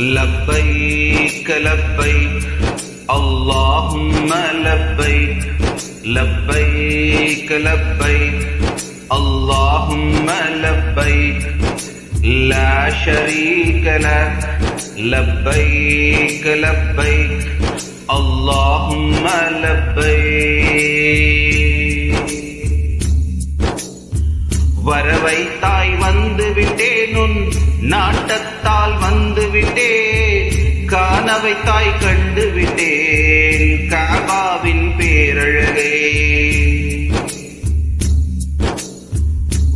لبيك لبيك اللهم لبيك لبيك لبيك اللهم لبيك لا شريك لك لبيك لبيك اللهم لبيك. நாட்டத்தால் வந்து விட்டேன் தாய் கண்டு விட்டேன் காபாவின் பேரழகே.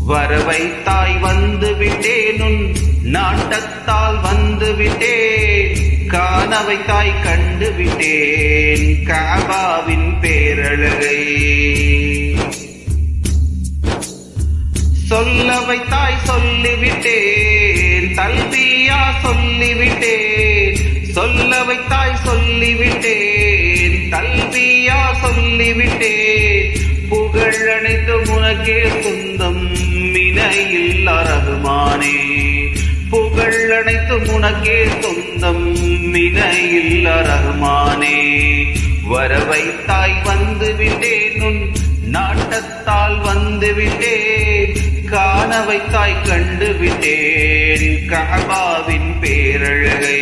வரவைத்தாய் வந்து விட்டேன் நாட்டத்தால் வந்து விட்டேன் தாய் கண்டு விட்டேன் காபாவின் பேரழகை. சொல்ல வைத்தாய் சொல்லிவிட்டேன் தல்வியா சொல்லிவிட்டேன். சொல்ல வைத்தாய் சொல்லிவிட்டேன் தல்வியா சொல்லிவிட்டேன். புகழ் அனைத்து உனக்கே சொந்தம் மினையில் அரகுமானே புகழ் அனைத்து உனக்கே சொந்தம் மினையில் அரகுமானே வர வைத்தாய் வந்து விட்டேன் உன் நாட்டத்தால் வந்து விட்டேன் காண வைத்தாய் கண்டு விட்டேன் கபாவின் பேரழகை.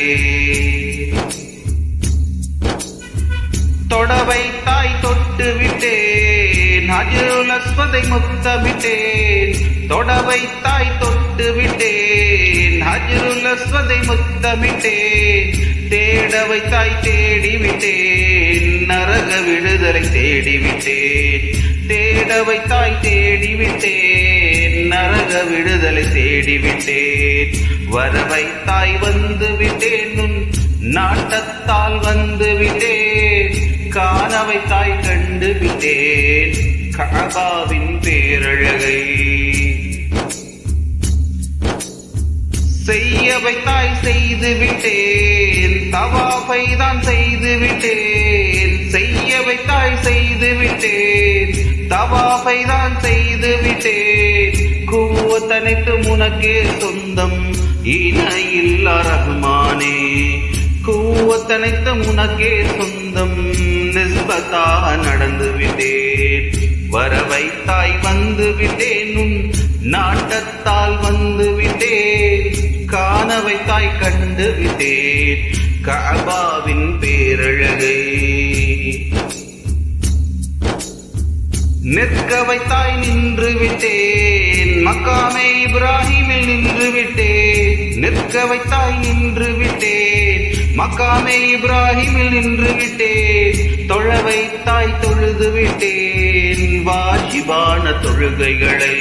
தொட வைத்தாய் தொட்டு விட்டேன் ஹஜருல் அஸ்வதை முத்தமிட்டேன். தொட வைத்தாய் தொட்டு விட்டேன் ஹஜருல் அஸ்வதை முத்தமிட்டேன். தேட வைத்தாய் தேடிவிட்டேன் நரக விடுதலை தேடிவிட்டேன் தேட வைத்தாய் தேடிவிட்டேன் நரக விடுதலை தேடி விட்டேன் வர வைத்தாய் வந்து விட்டேன் உன் நாட்டத்தால் வந்து விட்டேன். காணவை வைத்தாய் கண்டு விட்டேன். கபாவின் பேரழகை. செய்ய வைத்தாய் செய்து விட்டேன். தவாஃபை தான் செய்து விட்டேன். செய்ய வைத்தாய் செய்து விட்டேன். தவாஃபை தான் செய்து விட்டேன். கூவத்தனைத்து உனக்கே சொந்தம். இணையில் ரஹ்மானே. கூவத்தனைத்து உனக்கே சொந்தம். நிஸ்பத்தாக நடந்து விட்டேன். வர வைத்தாய் வந்து விட்டேன் உன் நாட்டத்தால் வந்து விட்டேன். காண வைத்தாய் கண்டு விட்டேன். கபாவின் பேரழகே. நிற்க வைத்தாய் நின்று விட்டேன். மக்காமே இப்ராஹிமில் நின்று விட்டேன். நிற்க வைத்தாய் நின்று விட்டேன். மக்காமே இப்ராஹிமில் நின்று விட்டேன். தொழ வைத்தாய் தொழுது விட்டேன். வாஜிபான தொழுகைகளை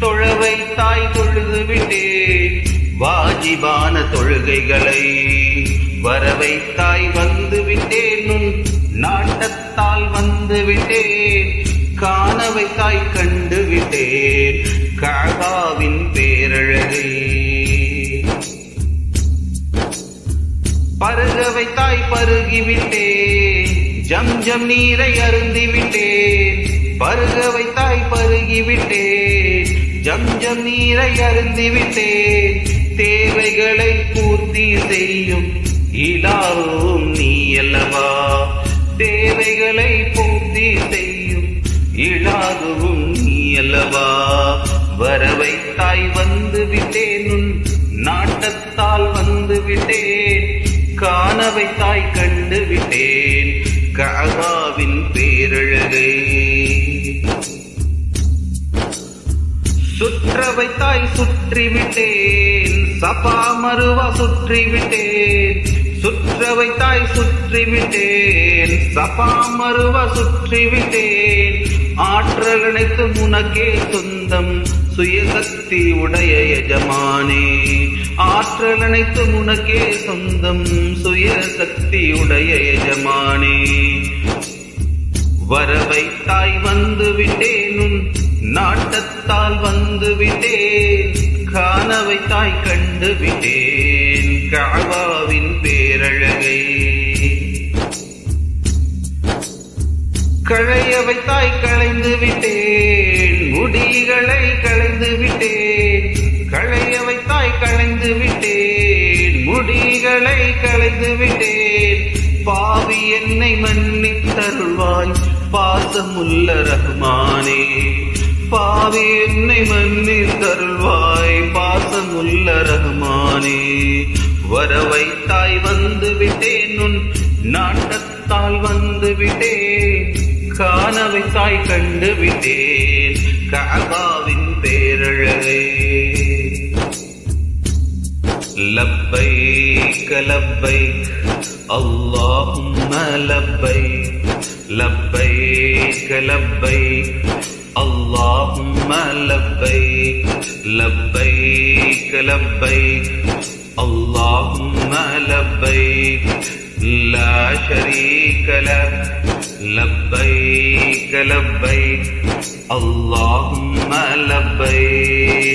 தொழ வைத்தாய் தொழுது விட்டேன். வாஜிபான தொழுகைகளை வர வைத்தாய் வந்து விட்டேன். உன் நாட்டத்தால் வந்து விட்டேன். காண வைத்தாய் கண்டு விட்டேன் காகாவின் பேரழகே. பருக வைத்தாய் பருகிவிட்டேன். ஜம் ஜம் நீரை அருந்தி பருகவை பருக வைத்தாய் பருகி ஜம் ஜம் நீரை அருந்திவிட்டேன். தேவைகளை பூர்த்தி செய்யும் இலாவும் நீ அல்லவா? தேவைகளை பூர்த்தி செய்யும் இலாகவும் நீ அல்லவா வரவைத்தாய் வந்து விட்டேன் உன் நாட்டத்தால் வந்து விட்டேன். காண வைத்தாய் கண்டு விட்டேன். காகாவின் பேரழகை. சுற்ற வைத்தாய் சுற்றி விட்டேன். சபா மருவா சுற்றி குந்தவை தாய் சுற்றிவிட்டேன். சுற்றி விட்டேன் சபா மருவ சுற்றி விட்டேன் ஆற்றல் அனைத்து உனக்கே சொந்தம். சுயசக்தி உடைய எஜமானே. ஆற்றல் அனைத்து உனக்கே சொந்தம். சுயசக்தி உடைய எஜமானே. வரவைத்தாய் வந்து விட்டேன் நாட்டத்தால் வந்து விட்டேன். கானவை தாய் கண்டு விட்டேன் காவாவின் பேரழகை. களைய வைத்தாய் களைந்து விட்டேன் முடிகளை களைந்து விட்டேன். களைய வைத்தாய் களைந்து விட்டேன் முடிகளை களைந்து விட்டேன். பாவி என்னை மன்னித்தருள்வாய் பாசமுள்ள ரஹ்மானே பாவி என்னை மன்னித்தருள்வாய். பகவானே வரவை தாய் வந்து விட்டேன் உன் நாட்டத்தால் வந்து விட்டேன் காணவை தாய் கண்டு விட்டேன் காபாவின் பேரழகே. லப்பை கலப்பை அல்லாஹும் லப்பை லப்பை கலப்பை اللهم لبيك لبيك لبيك اللهم لبيك لا شريك لك لبيك لبيك اللهم لبيك